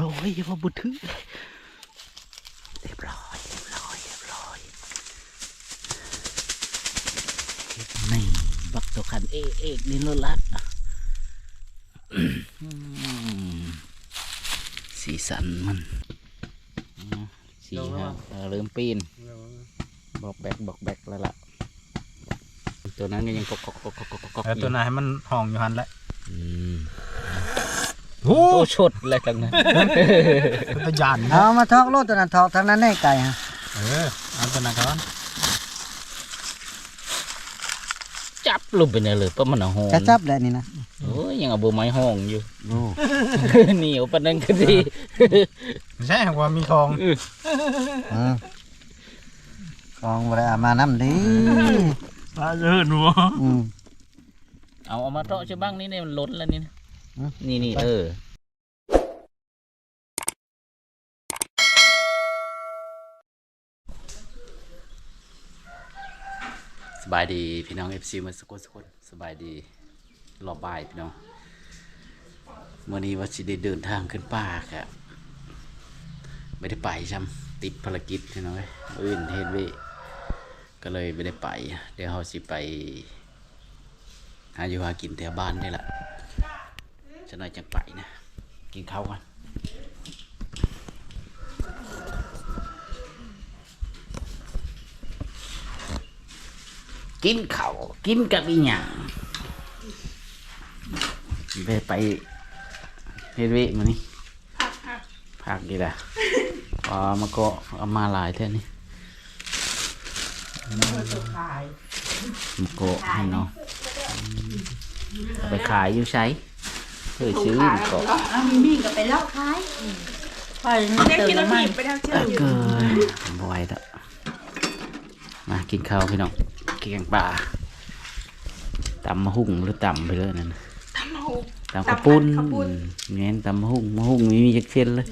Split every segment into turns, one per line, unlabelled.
ร้อยอย่ามาบุถือเรียบร้อยเรียบร้อยเรียบร้อยนี่บักตัวคันเอกเอกนี่โลลัดอืมสีสันมันอืมสีฮะเออเริ่มปีนบอกแบกบอกแบกแล้วล่ะตัวนั้นก็ยังกอกกอกกอกกอกกอกกอก
เออตัวไหนให้มันห้องอยู่หันแหละ
อืม
โอ้
โอ้ชดอะไรกันนะ
ตัวยัน
เอามาทอกรถตัวนั้นทอกทางนั้นแน่ไก่ฮะ
เออเอาตัวนั้นก่อน
จับลงไปเนี่ยเลยเพราะมันเอาห้อง
จะจับแล้วนี่นะ
โอ้ยยังเอาเบอร์ไม้ห้องอยู่
โอ้
เหนียวปานนั้นก็ดี
ไม่ใช่ว่ามีของ
อืมกองบริอามาน้ำดี
ปลาเยอะหนู
อืม
เอาเอามาเตาะใช่บ้างนี่เนี่ยมันล้นแล้วนี่นะ
อืม
นี่นี่เออสบายดีพี่น้องเอฟซีมาสกุลสกุลสบายดีรอบบ่ายพี่น้องมื่อนี้ว่าสิได้เดินทางขึ้นป่าครับไม่ได้ไปจำติดภารกิจพี่น้องเอ้ยอื่นเฮ็ดเวยก็เลยไม่ได้ไป เดี๋ยวเราสิไปหาอยู่หากินแถวบ้านได้ละ จะน่อยจังไปนะ กินข้าวกันกินข้าวกินกับอีหยังไปไปเฮ็ดเวะมานี่พักดีละพอมาก็เอามาหลายเท่านี้มาโกให้น้องไปขายอยู่ใช้ เคยซื้อมาเกาะ
เอามีมีก็ไปเล่าขายไปนี่
ได้
เติม
กินแล้ว
น้ำมัน
ผิดไปทางเชื่ออยู่
เกินบอยละมากินข้าวพี่น้องแกงป่าตำมะฮุ่งหรือตำไปเลยนั่นน่ะ
ทำหู
ตำข้าวปุ้น
ตำข้าวปุ้น
เงี้ยตำมะฮุ่งมะฮุ่งมีมีจักเส้นเลย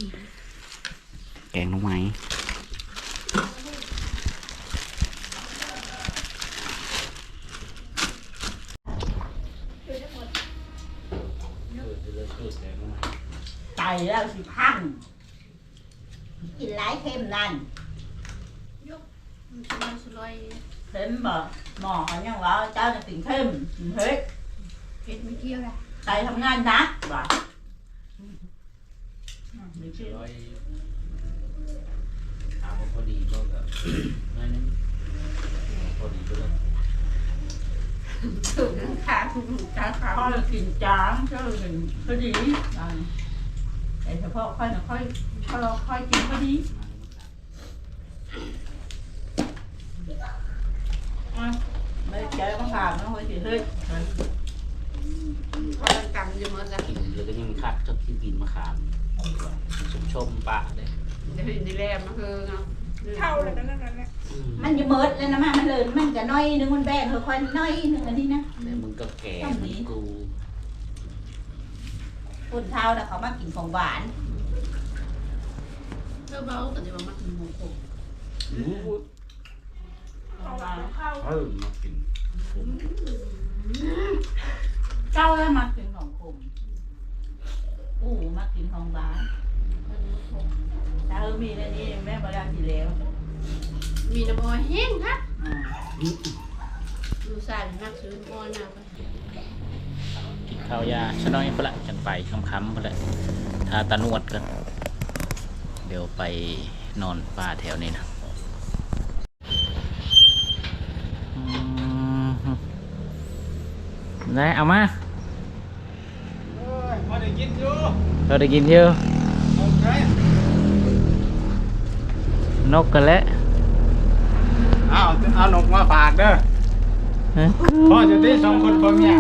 แกงหน้องไม้
ไก่แล้วสิพันกินหลายเค็มนั่น
มันสุรอย
เค็มบ่หมอเขายังว่าเจ้าจะติ่งเค็มเฮ้ย
เผ็ดไม่เกี่ยวนะ
ไก่ทำ งานหนักบ่ไม่เชื่อ
ถามว่าพอดีก็แบบนั่นพอดีไปเลย
ถูกทั้งขาถูกทางขา
ค่อยกินจางเจ้าหนึ่งพอดีนั่นแต่เฉพาะค่อยนะค่อยค่อยค่อยกินพอดีอะไม่เจอต้องถามนะเฮ้ยสิเฮ้ย
พอ มันกำอยู่หมดแล้ว
กินแล้วก็ยังมีคัดชอบที่บินมะขามชมชมปะเลย
เดี๋ยวเห็นดีแลมาคือเนาะเท่าเลยนั่นนั่นแหละ
อืม
มันจะเมิดเลยนะมามันเลยมันจะน้อยนึงมันแบ่งค่อยๆน้อยนึงอันนี้นะ
แต่มึงก็แก่เหมือนกู
คนเท้าน่ะเขามากินของหวาน
เจ้าเบาแต่เดี๋ยวมาถึงหมูกบ
เออมากิน
เจ้าแล้วมากินของขมอู้มากินข องหวานถ้าเออมีแล้วนี่แม่บอกแล้วทีแล้ว
มีน้ำอ้อยแห้งครับ
อ่า
ดูสายนักซื้อน้ำอ้อยนะ
กินข้าวยาชะน้อยปะละจังไปค่ำๆปะละทาตะนวดกันเดี๋ยวไปนอนป่าแถวนี้นะอืมได้เอามา
พอได้กินอยู่
เราได้กินเที่ยว
โอเคน
กกันแล้ว
เอาเอานกมาฝากเด้อ
ฮะ
พ่อจะได้สองคนพ่อเมีย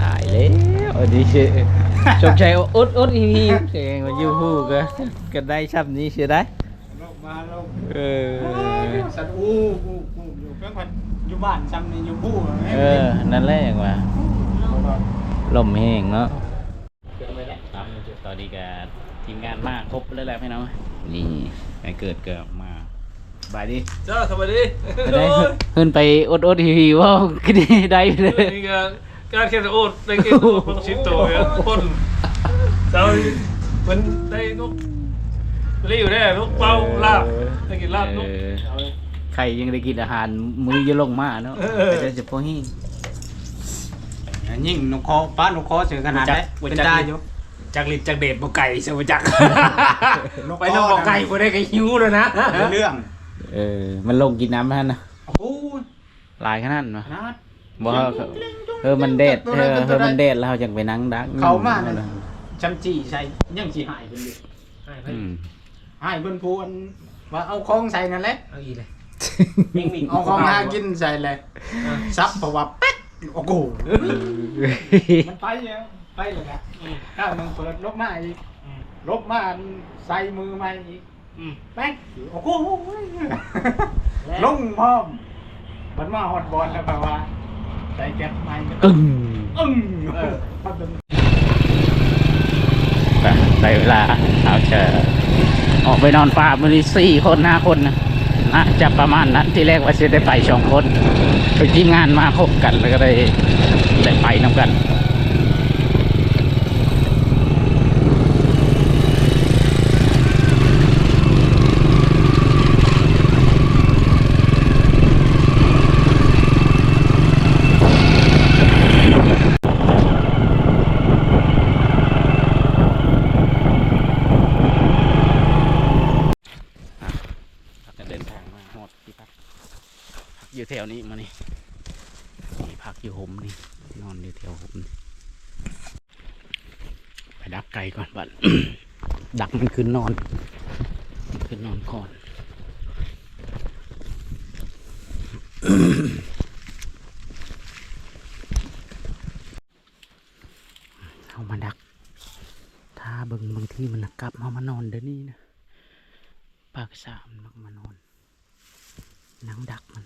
ตายแล้วอันนี้ชื่อชมชัยอุดอุดอีพีเสียงว่ายูฮูก็ก็ได้ชับนี้เสียได้
นกมาลง
เออ
สัตว์อู้อู้อู้อยู่เพื่อนคนอยู่บ้านซ้ำนี่อยู่ผู้
เออนั่นแหละอย่างว่าลมแห้งเนาะต อนนี้ก็ทีมงานมากครบแล้วแหละพี่น้องนี่ไอเกิดเกิดมาบายดี
จ้าสวัสดี
ไปได้ขึ้นไปอดอดฮิวๆว่าก็ได้ได้ไปเลย
นี่ก็การแข่งโอ๊ตในเกมของชิปโตเนี่ยคน
เจ้ามันได้ลูกรีอยู่ได้ลูกเป้าลาบได้กินลาบลูกเอาเลย
ใครยังได้กินอาหารมือจะลงมาเนาะ
เออ
แต่จะพอหิ้ง
ยิ่งนกคอป้านกคอเจอขนาดได้เป็นได้อยู่
จากลิดจากเดชบ่ไก่ใช่ไหมจัก
นก
ไปต้องบ่ไก่บ่ได้ก็หิวแล้วนะ
เรื่อง
เออ มันลงกินน้ำนั่นนะ
โอ้โห
หลายขนาดนั้นวะ
ขนาด
บ่เออมันเด็ดเออเออมันเด็ดแล้วเราจังไปนั่งดัก
เขามาเนี่ยจำจีใส่ยังจีหายเป็นอยู่
อืม
หายเป็นพูนว่าเอาของใส่นั่นแหละ
เอาอีเลย
มิงมิงเอาของมากินใส่เลยซับเพราะว่าเป็ดโอ้โหมันไปเนี่ย ไปเลยครับถ้ามึงเปิดลบมาอีกลบมาใส่มือมาอีกแป๊กโอ้โหลงพร้อมมันมาฮอตบอลแล้วแปลว่าใส่แก๊สไม่
อึ้ง
อึ้งเออพัดเป็น
ไปได้เวลาเราจะออกไปนอนป่ามือนี้สี่คนห้าคนนะน่าจะประมาณนั้นที่แรกว่าจะได้ไปสองคนไปทีมงานมาคบกันแล้วก็ได้ได้ไปนำกัน จะเดินทางมาหมดที่พักพักอยู่แถวนี้มานี่นี่พักอยู่หมนี่นอนอยู่แถวหมนี่ไปดักไก่ก่อนบัด ดัก มันขึ้นนอนมันนอนก่อน เอามาดัก ถ้าเบิ่งบางที่มันกลับเอามานอนเดี๋ยวนี้นะ ปากสามมันมานอนนังดักมัน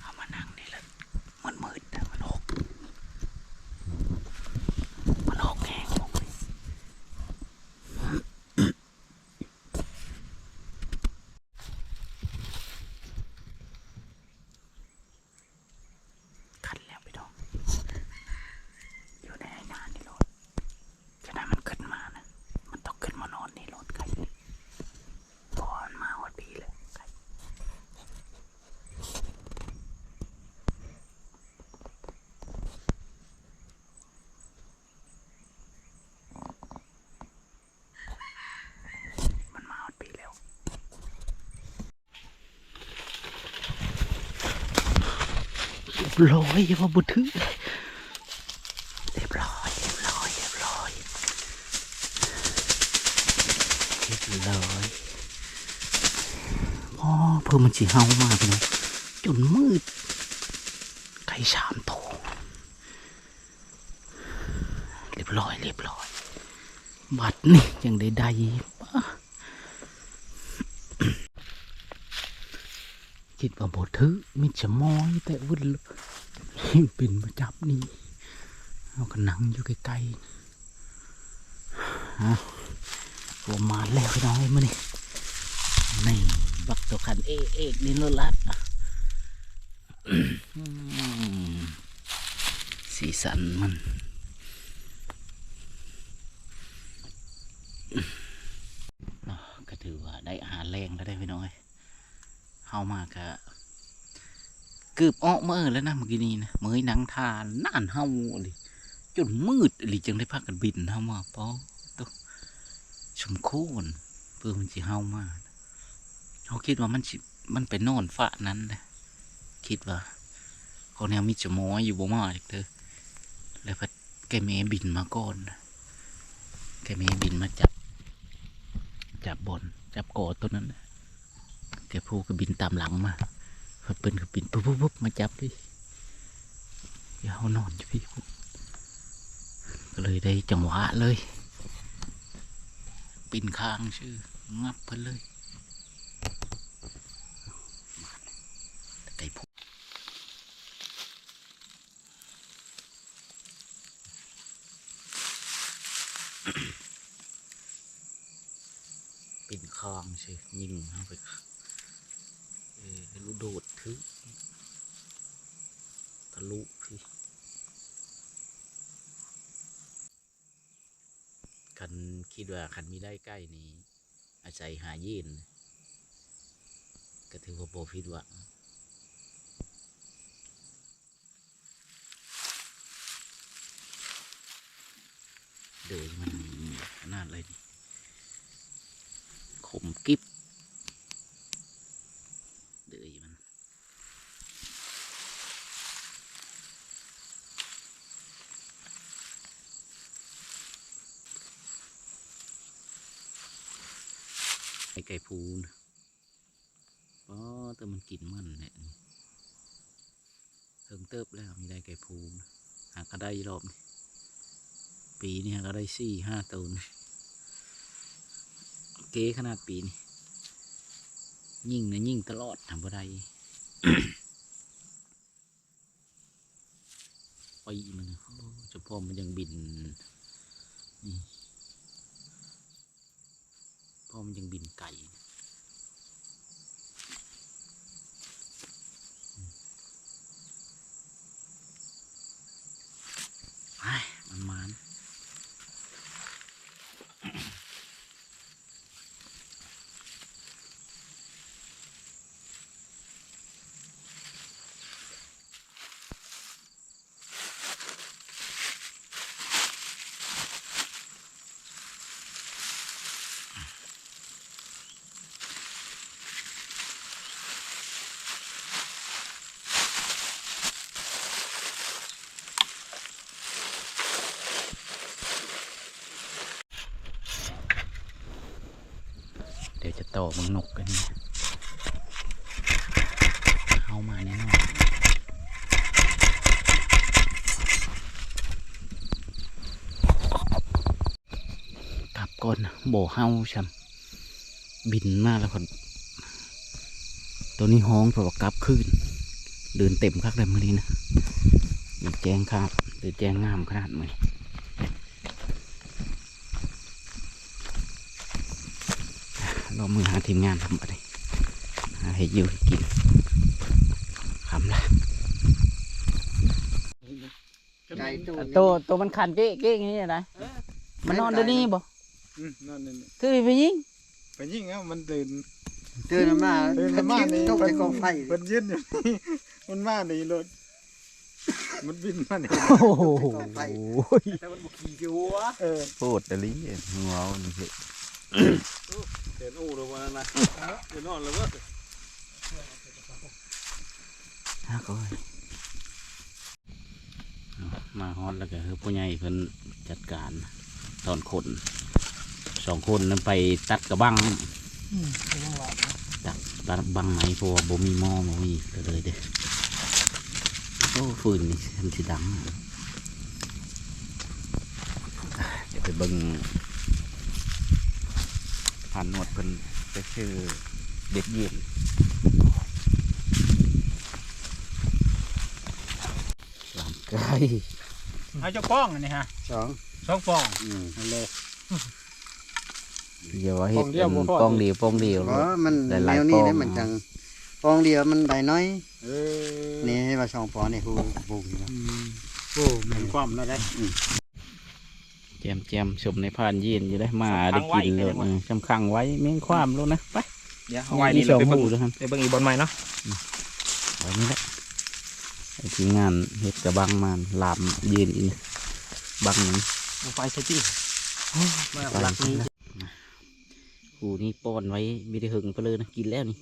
เอามานั่งนี่แหละมันมืดแต่มันหกมันหกแห้งหกเลย ขันแล้วไปดองอยู่ในไอ้นานนี่รถจะได้มันขึ้นมานะ มันต้องขึ้นมานอนในรถไก่พอมันมาวัดพีเลยไก่มันมาวัดพีแล้ว เร้อยอย่ามาบุถือเรียบร้อยเรียบร้อยเรียบร้อยเรียบร้อยอ๋อเพิ่มมันสีเฮามากเลยจนมืดไก่สามโถงเรียบร้อยเรียบร้อย บัดนี่ยังได้ได้ปะคิดว่าบถือมิจะมอยแต่วุ่น เลยปิ่นมาจับนี่ เอาก็นั่งอยู่ใกล้ๆฮะตัวมาแล้วพี่น้องมานี่นี่บักตัวขันเอกเอกนี่ลลัดอะสีสันมันเนาะก็ถือว่าได้อาหารแรงแล้วได้พี่น้องเอ้ยเฮามากะ เกือบออกเมื่อแล้วนะเมื่อกี้นี้นะเมื่อยนังทานน่านเฮาเลยจนมืดเลยจังได้พักกันบินเฮามาปอตัวชมโคนเพื่อมันสิเฮามาเขาคิดว่ามันมันไปนอนฝะนั้นนะคิดว่าเขาแนวมีจมอยอยู่บ่มาอีกเด้อแล้วพัดแกเมบินมาก่อนนะแกเมบินมาจับ จับบนจับกอตัวนั้นนะแกพูก็บินตามหลังมา พอเป็นก็ปินปุ๊บปุ๊บมาจับพี่ย่าเอานอนอยู่พี่ก็เลยได้จังหวะเลย ปินค้างชื่อ งับเพิ่นเลยไก่พุคองใช่ยิงเข้าไปเออรู้โดด ทึทะลุพี่คันคิดว่าคันมีได้ใกล้นี้อาศัยหาย็นก็ถือว่าโบผิดหวังเดยมันขนาดเลยนี่ขมกิบเดยมัน ไอไก่พูนะอ๋อแต่มันกินมันเนี่ย เติบแล้วมีได้ไก่พูหาก็ได้รอบปีนี้หาก็ได้สี่ห้าตัวนี่เก๋ขนาดปีนี้ยิ่งนะยิ่งตลอดทำบ่ได้ไปมันโอ้เฉพาะมันยังบินพ่อมันยังบินไก่ ไอ้มันมัน เดี๋ยวจะต่อมังนกกันเนี่ยเอามาแน่นอนกลับก่อนนะโบเฮาช้ำบินมากแล้วคนตัวนี้ห้องเพราะว่ากลับคืนเดินเต็มคักเลยมื่อนี้นะมีแจงครับหรือแจงงามขนาดไหน เรามือหาทีมงานทำอะไรหาให้อยู่ให้กินคำละ
ไก่ตู้
ตัวตัวมันขันเก๊ะเก๊ะอย่างนี้อะไรมันนอนเดี๋ยวนี้บ่
อืมนั่นนี่
คือไปยิง
ไปยิ่งแล้วมันตื่น
ตื่นมา
ตื่นมานี่
ตกในกองไฟ
มันยืนอยู่นี่มันมาในรถมันบินมาใน
โอ้โห
แต่มันบุกขี่หัว
เออ
โคตรตะลีหัวนี่สิ
เดินอู้เลยวัน นั้นนะเดินนอนเลยเว้ย
ฮะก็มาฮอดแล้วก็คือผู้ใหญ่เพิ่นจัดการตอนคนสองคนนั้นไปตัดกระบังตัดตัดบังไหมเพราะว่าบ่มีหม้อบ่มีก็เลยเด้อโอ้ฟืนนี่มันสิดังอะอะเดี๋ยวไปเบิ่ง ผ่านหนวดเพิ่นจะชื่อเด็กเย็นลำไก่
เอาเจ้าป้องอันนี้ฮะ
สอง
สองป้อง
อืม
เอาเลย
อย่าว่าเห็ด
ปองเดียวบ่พอ
ปองเดียวปองเดียว
เพราะมัน
ห
แน
ลาย
ว
ๆ
นี้
ปอง
เนี่ยมันจังปองเดียวมันได้น้อย
เออ
นี่ให้ว่าสองปองนี่ฮู้บุกอยู่นะ
โอ้เหมือนความแล้วได้
แจมแจมชมในผ่านยีนอยู่ได้มาได้กินเลยเออจำขังไว้เม่งความแล้วนะไป
เดี๋ยวเอาไว้นี่เราไป
สอง
เบิ่ง
หูด้วยครับ
ไปเบิ่งอีกบอลใหม่เนาะ
ไว้นี่แหละไอ้ทีมงานเห็ดกระบังมันลามยืนอีกบังหนึ่ง
ไฟเซตติ้งมา
ไป
หลักนี้
หูนี่ป้อนไว้ไม่ได้หึงไปเลยนะกินแล้วนี่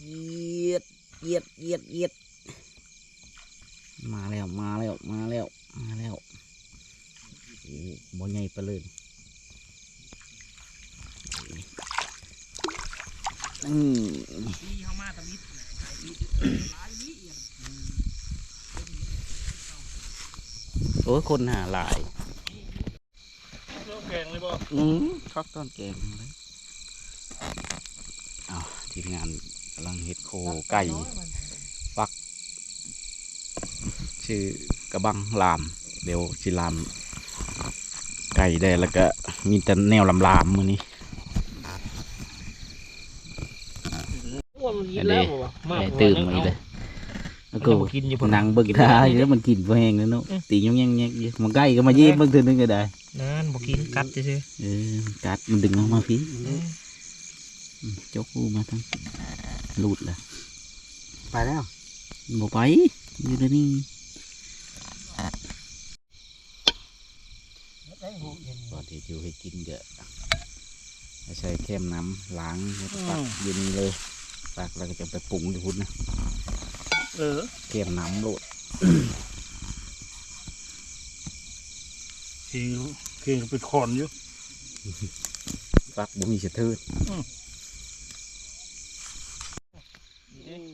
เยียดเยียดเยียดเยียดมาแล้วมาแล้วมาแล้วมาแล้วโอ้ บ่ใหญ่ไปเลยนี่
เข้ามาตะมิด
โอ้ยคนหาหลาย
แกงเลยบ่
อืมคักต้นแกงเลยเอาทีมงานกำลังเฮ็ดโคไก่ปัก ชื่อกระบังลาม เดี๋ยวสิลามไก่ได้แล้วก็มีแต่แนวลำลามมือนี้
อัน
นี้ตื่นมาอีกเลยแล้วก็
นา
งเบิกท่าอยู่แล้วมันกินแหงนั่นเนาะตีย่งยังยังมันใกล้ก็มายิ้มเบิกงทีนึงก็ได้
นั่นบอกกินกัดใช่ไหม
เออกัดมันดึงออกมาพี่จกูมาทั้งหลุดละ
ไปแล้ว
บอกไปอยู่ตรงนี้ อยู่ให้กินเยอะใช้แค่มน้ำล้างแล้วก็ตักอยู่นี่เลยตักแล้วก็จะไปปรุงอยู่พุ่นนะ
เออ
แค่มน้ำโหลด
คือคือเป็นขอนอยู่
ตักบ่มีสะทืด
อืม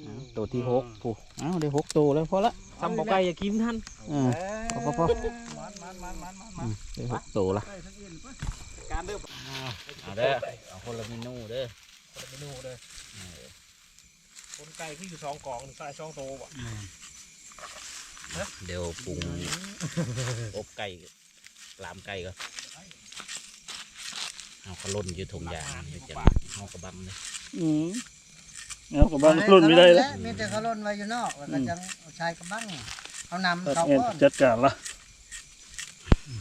เอาตัวที่หกผู้อ้าวได้หกตัวแล้วพอละ
ทำบ่ไก่อย่ากินท่าน
เออพอพอพออืมได้หกตัวละ
การเด้อ
เอาเด้อเอาคนละเมนูเด้อ
เมนูเด้อคนไก่ที่อยู่สองกล่องใส่ช่องโตบ่
เดี๋ยวปรุงอบไก่ลามไก่ก็เอาขลุ่นอยู่ถุงยางนี่จะเอากระบังเลย
อืมเอากับบ้านรุ่นไม่ได้แล้ว
มีแต่เขาล่นไว้อยู่นอกแล้วก็จังเอาชายกระบังเอานำ
ตัด
เขา
เอ็น
ก้อน
จัดการละ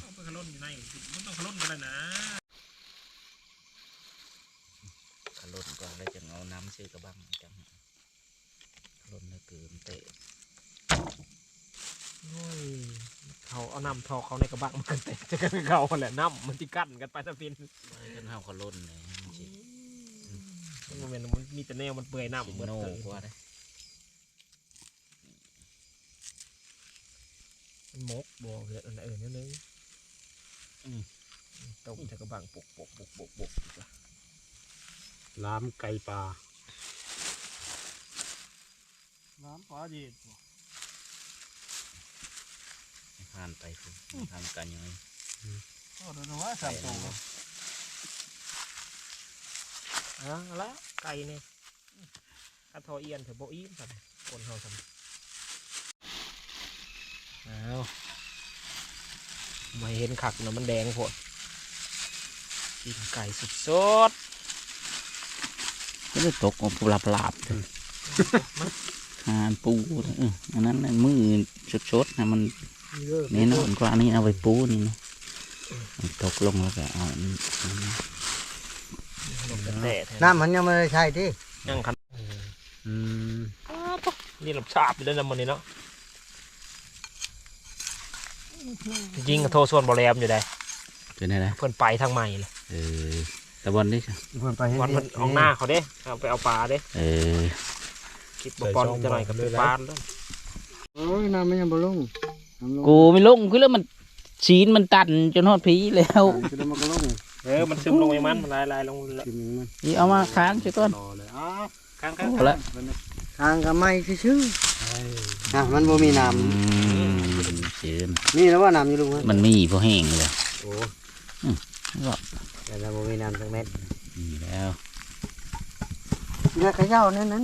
เอาไปขลุ่นอยู่ในมันต้องขลุ่นกันเลยนะ
ขลุ่นก่อนแล้วจะเอาน้ำ ซื้อกระบังจังขลุ่นเนื้อเกินเตะ
โอ้ยเขาเอาน้ำทอกเขาในกระบังมันกันเตะจะกันเขาแหละน้ำมันที่กั้นกันไปถ้าเป็น
กันเอาขลุ่นเลยมันสิ
มันเป็นมันมีแต่แนวมันเปื่อยน้ำ
สิ
เหมือน
โน่
เติม
กว่าได้
มันมกบ่เหือดอันเออนิดนึงต้มจะกระบังปกปกปกปกปก
ล้ามไก่ปลา
น้ำปลาเย็น
ผ่านไปพุ่นทำกันยังไง
ก็เดี๋ยวว่าสามตัวอะเอาละไก่เนี่ยถ้าทอเอียนเถอะโบอีนสันคนเขาสันเอาไม่เห็นขักนะมันแดงโพดกินไก่สุดสด
ก็เลยตกออกปลาปลาบๆเลย หานปูเอออันนั้นน่ะมือชดๆนะมัน
นี่เด้อ
นี่นอนกว่าอันนี้เอาไปปูนี่นะมันตกลงแล้วก็เอาอันนี้อันนี้
ลงกันแดด
น้ำมันยังไม่ได้ใช่ที่
ยังคัน
อืม
นี่ลำชาบอยู่แล้วนะมันนี่เนาะจริงๆก็โทรส่วนบอแรมอยู่ได้
เป็นไงนะ
เพื่อนไปทางใหม่เลย
เออตะวันนี่จ้ะ
เพิ่นไป
วันมันออกหน้าเขาเด้เอาไปเอาปลาเด้
เออ
คิดบปอนจะหน่อยกับเป็นปลาแล้ว
โอ้ยน้ำมันยังบ่ลงน้ำลง
กูไม่ลงคือแล้วมันชีนมันตันจนฮอดผีแล้ว
จะได้มันก็ลง
เออมันซึมลงไปมันมันลายลายลงแล้ว
กินมัน
นี่เอามาค้างช่วยก่อน
รอเลยอ้าว
ข้าง
เอาละ
ทางกับไม้ชื่อๆนะมันบ่มีน้
อืมชีนำ
มีแล้วว่าน้ำอยู่ลุง
มันมีพอแห้งเลย
โอ้
ก็
แต่เราบ่มีน้ำสักเม็ด
มีแล้ว
แล้วขย่านั่นนั้น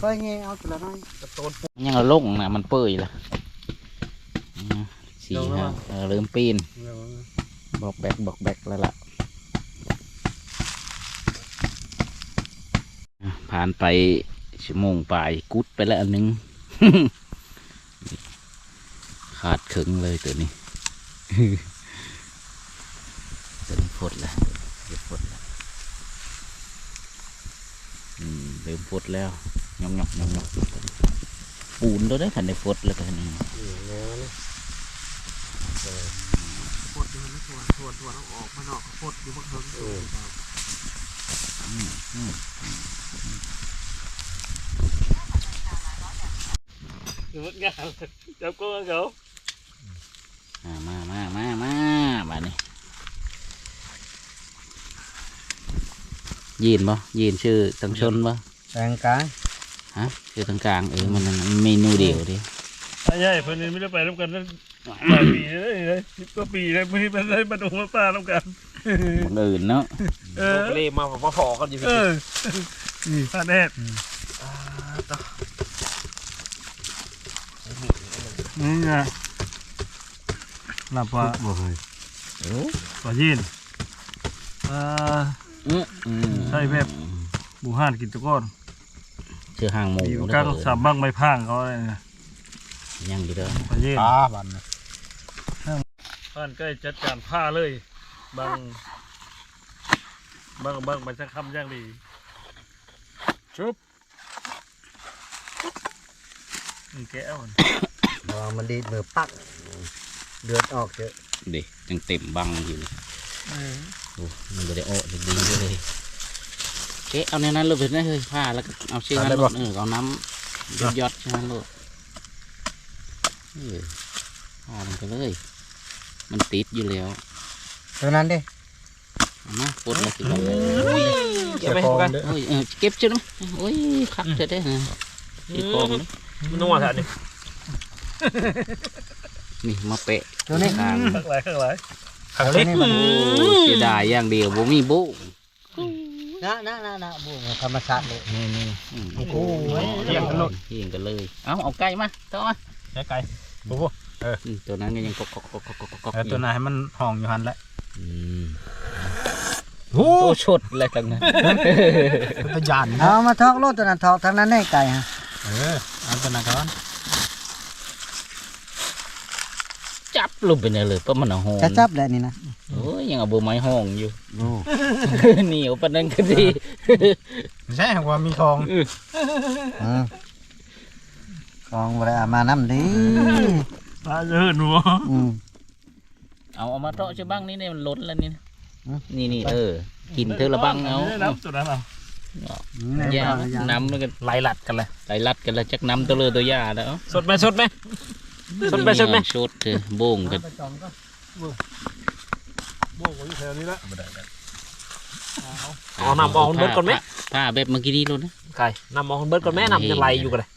ค่อยแงเอาตัวละน้อย
กระโตน
ยังเอาลงนะมันเปื่อยละสี่ห้าเริ่มปีนบอกแบกบอกแบกแล้วล่ะผ่านไปชั่วโมงปลายกุดไปแล้วอันหนึง ขาดขึงเลยตัวนี้ตัวนี้ฟดแล้วเดี๋ยวฟดแล้วอืมเริ่มฟดแล้วยองยองยองยองปูนตัวได้ขันได้ฟดแล้วตัวนี้
โคตรอยู่นะทวนทวนทวนเอาออกมานอกโคตรอยู่บนเทิงงดงามจับก้นเขา
อ่ามามามามาบ้านนี้ยีนบ่ยีนชื่อตังชนบ่
แปลงกลาง
ฮะชื่อตังกลางเออมันนั่นมันเมนูเดียวดิ
ใช่ใช่เพื่อนไม่ได้ไปร่วมกันนั่นหลายปีเลยเลยสิบกว่าปีเลยไม่ได้ได้มาดูมาป้าร่วมกัน
คนอื่นเนาะ
เออเล่มาพอๆกันอยู่เออนี่ป้าแน่นี่ไงหลับว่า
บ่เคย
เออ
ปลายินเอ่อ
อืมอืม
ใช่แบบบูฮานกินตะก้อน
เชื่อห่างหมู
อยู่
เด้
กลาง
อ
สามบ้างไม่พังเขาเลยนะ
ยังอยู่เด้อ
พะเย็น
อ่าบัน
ท่านใกล้จัดการผ้าเลยบางบางบางมันจะคำอย่างดีชุบนี่แก้วมัน
ระวังมันดีดมือปักเดือดออกเยอะ
เด็กยังเต็มบังอยู่นี่โอ้มันก็ได้โอ้ดีๆเลย เอ๊ะเอาในนั้นเลยเพื่อนนะเฮ้ยผ้าแล้วก็เอาเชือกนั้นลดเออเอาน้ำยอดๆเชือกนั้นลดเออผ้ามันก็เลย มันติดอยู่แล้ว
ตัวนั้นดิ
เอามาปลดเลยสิครับ
เก็บไปกัน
โอ้ยเออเก็บจุดมั้ยโอ้ยคักเจะได้ฮะที่คองนี่
มันต้องว่าแถวนี้
นี่มาเปะ
ตัวนี้
ทาง
ข้างหลายข้างหลาย
ตัวนี้มัน
โอ้เสียดายอย่างเดียวบ่มีบุ
นะนะนะนะบุ้งธรรมชาติเลย
นี่นี่อืม
โอ้โหเที่ยงกันเลย
เที่ยงกันเลย เอาเอาไก่มาต่อมา
ใช้ไก่โอ้โห
อืมตัวนั้นก็ยังกอกกอกกอกกอกกอกกอก
แล้วตัวไหนให้มันห้องอยู่หันแหละ
อืม
โอ้
โอ้ชดอะไรทั้งนั้น
เป็นตะยาน
เอามาทอกโลดตัวนั้นทอกทางนั้นให้ไก่ฮะ
เออเอาตัวนั้นก่อน
จับ ลงไปเนี่ยเลยเพราะมันเอาห้อง
จะจับแหละนี่นะ
โอ้ยยังเอาเบอร์ไม้ห้องอยู่
โอ้
เหนียวปานนั้นก็ดี
ไม่ใช่ว่ามีทอง
อืมของบริอามาน้ำดี
ปลาจะเหินหัว
อืม
เอาเอามาเตาะใช่บ้างนี่เนี่ยมันล้นแล้วนี่นะ
อืม
นี่นี่เออ กินเธอละบ้างเอา
น้ำตัวนั้นเอา
อย่าน้ำมันก็ไหลลัดกันเลยไหลลัดกันเลยจักน้ำตัวเลยตัวยาแล้ว
สดไหมสดไหม สดไปสดไหม
ชดเธอโบ่งกัน
โบ้อยู่แถวนี้ละ
เอาน้ำออกเบิดก่อนไหม
ผ้าแบบเมื่อกี้นี้เลยนะ
ไก่นำมองเบิดก่อนแม่นำยังไหลอยู่กันเลย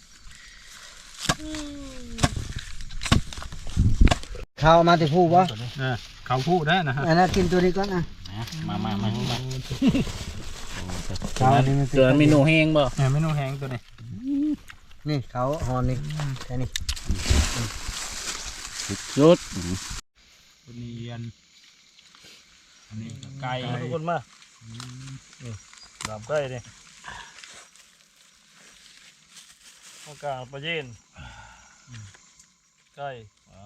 เข้ามาที่ผู้บ่
เออเขาพูดได้นะฮะ
อันนั้นกินตัวนี้ก่อนนะ
นะมามามามา
เขาอันนี้มัน
เตือนเมนูแห้งบ่
เออเมนูแห้งตัวนี้
นี่เขาหอนนี่แค่นี้
ชด
ตัวนี้เย็นอันนี้ก็ไก่
ทุกคนมานี่ดามใกล้นี่ตรงกลางปลาเย็นใกล้อ่า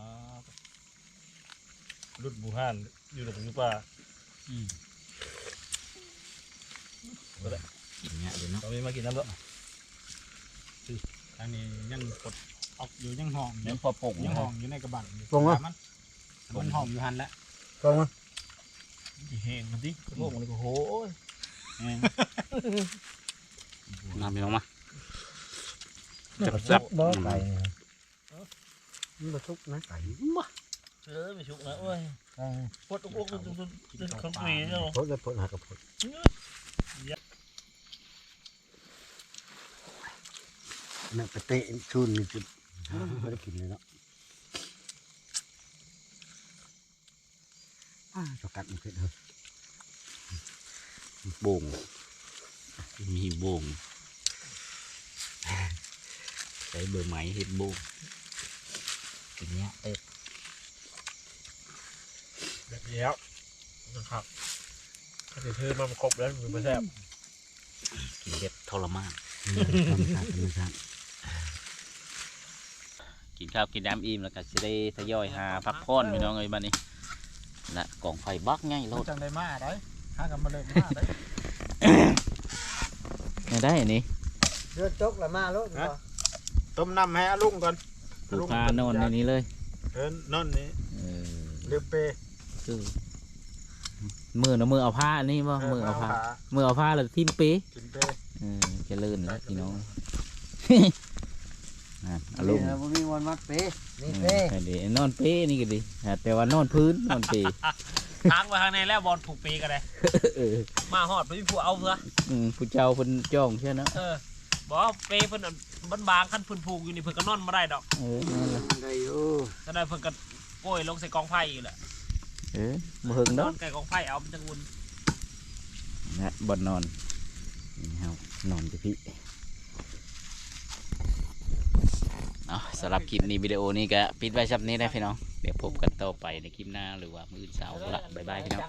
รุดบูฮานอยู่หลังอยู่ป่า
กินเนี่ยเดี๋ยวเนาะ
ตอนนี้มากินน้ำแล้ว
ทางนี้ยังกดออกอยู่ยังห้องอ
ยั
ยู่
งพอปก
ยังห้องอยู่ในกระบังอยู่
ปรุงอะ
มันมันห้องอยู่หันแล้ว
ปรุงอะ
เห็นมันดิโลกมันก็โหย
น้ำพี่น้องมา
จับ
บ่ไก่นี่มันบ่ทุกนะไก่
เออไม่ชุกนะเว้ย
ไก่
ปวดอกจนจนจนขังปีเนาะ
พดเลยพดหากระพด นั่นไปเตะชุนนี่จุดไม่ได้กินเลยเนาะอ้าจกัดมันเผ็ดเหรอ
โบ่งมีโบ่งใช้เบอร์ไหมเห็ดโบ่งกินเนี่ยเอ๊ะ
แบบนี้แล้วนะครับถ้าเธอมันครบแล้วมันไม่แซ่บ
กินแบบทรมาน
ธรรมชาติธรรมชาติ
กิน ข้าวกินน้ำอิ่มแล้วก็จะได้ทยอยหาพักผ่อนพี่น้องเอ้ยบ้านนี้นะกล่องไฟบักง่ายโลด
จังได้มาได้หากันมาเลยมาได้
ไม่ได้อันนี้
เดือดจกละมาลูก
ต้มน้ำให้อาลุงก่อน
ลูกค้านอนในนี้เลย
เออนอนนี่
เออ
ลืมเป
คือมือนะมือเอาผ้าอันนี่บ่มือเอาผ้ามือเอาผ้าแล้วทิมเป๊ะ
กินเป
เออเจะเลื่นแล้วพี่น้อง นั่นอารมณ์
บ่มีวันมัดเป้นี่
เอ
เป้
อดีนอนเป๊ะนี่ก็ดีฮะแต่ว่านอนพื้นนอนเป๊ะ
ทางไปทางในแล้วบอลผูกปีกันเลย
เออ
มาหอดไปพี่ผู้เอาเถอะ
อืมผู้เจ้าเพิ่นจ้องใช่เนาะ
เออบอกว่าเปเพิ่นบันบางขั้นเพิ่นผูกอยู่นี่เพิ่นก็นอนมาได้ดอก
เออนั่นแหละ
ได้อยู่
ก็ได้เพิ่นก็โกยลงใส่กองไฟอยู่แหละ
เออบ่เฮิง
นอ
เนาะ
นไก่กองไฟเอามันจังอุ่น
นะบ่นอนนี่เฮานอนอยู่พี่ เนาสำหรับคลิปนี้วิดีโอนี้ก็ปิดไว้ชับนี้ได้พี่น้อง เดี๋ยวพบกันต่อไปในคลิปหน้าหรือว่ามื้อเสาร์ละบ๊ายบายพี่น้อง